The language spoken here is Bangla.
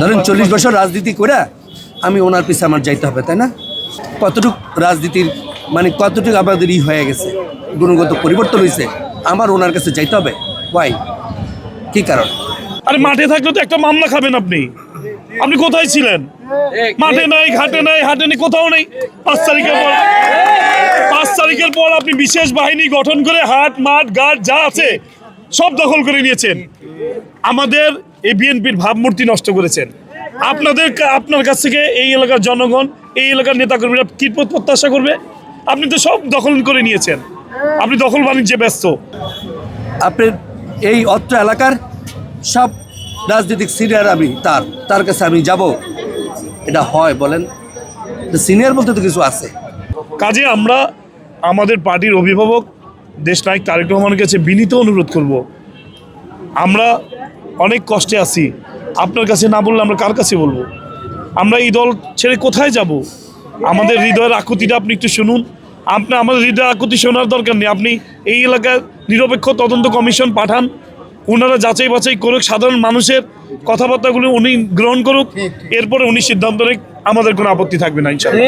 ধরেন চল্লিশ বছর রাজনীতি করে আমি ওনার পিছে আমার যাইতে হবে তাই না? কতটুক রাজনীতির মানে কতটুকু আমাদের ই হয়ে গেছে গুণগত পরিবর্তন হয়েছে আমার ওনার কাছে যাইতে হবে? ওয়াই কি কারণ? আরে মাঠে থাকলে তো একটা মামলা খাবেন আপনি। আপনি কোথায় ছিলেন? মাঠে নাই ঘাটে নাই হাটে নেই কোথাও নেই। পাঁচ তারিখের পর পাঁচ তারিখের পর আপনি বিশেষ বাহিনী গঠন করে হাট মাঠ ঘাট যা আছে সব দখল করে নিয়েছেন। আমাদের এই বিএনপির ভাবমূর্তি নষ্ট করেছেন। আপনাদের আপনার কাছ থেকে এই এলাকার জনগণ এই এলাকার নেতাকর্মীরা কি প্রত্যাশা করবে? আপনি তো সব দখল করে নিয়েছেন। আপনি দখল বাণিজ্যে ব্যস্ত। আপনি এই অত্র এলাকার সব রাজনৈতিক সিনিয়র আমি তার তার কাছে আমি যাব। এটা হয় বলেন। সিনিয়র বলতে তো কিছু আছে। কাজে আমরা আমাদের পার্টির অভিভাবক দেশ নায়ক তারেক রহমানের কাছে বিনীত অনুরোধ করব। আমরা অনেক কষ্টে আছি। আপনার কাছে না বললে আমরা কার কাছে বলব? আমরা এই দল ছেড়ে কোথায় যাব? আমাদের হৃদয়ের আকুতিটা আপনি একটু শুনুন। আপনার আমাদের হৃদয়ের আকুতি শোনার দরকার নেই। আপনি এই এলাকার নিরপেক্ষ তদন্ত কমিশন পাঠান। ওনারা যাচাই বাছাই করুক সাধারণ মানুষের কথাবার্তাগুলো উনি গ্রহণ করুক। এরপরে উনি সিদ্ধান্ত আমাদের কোনো আপত্তি থাকবে না ইনশাল্লাহ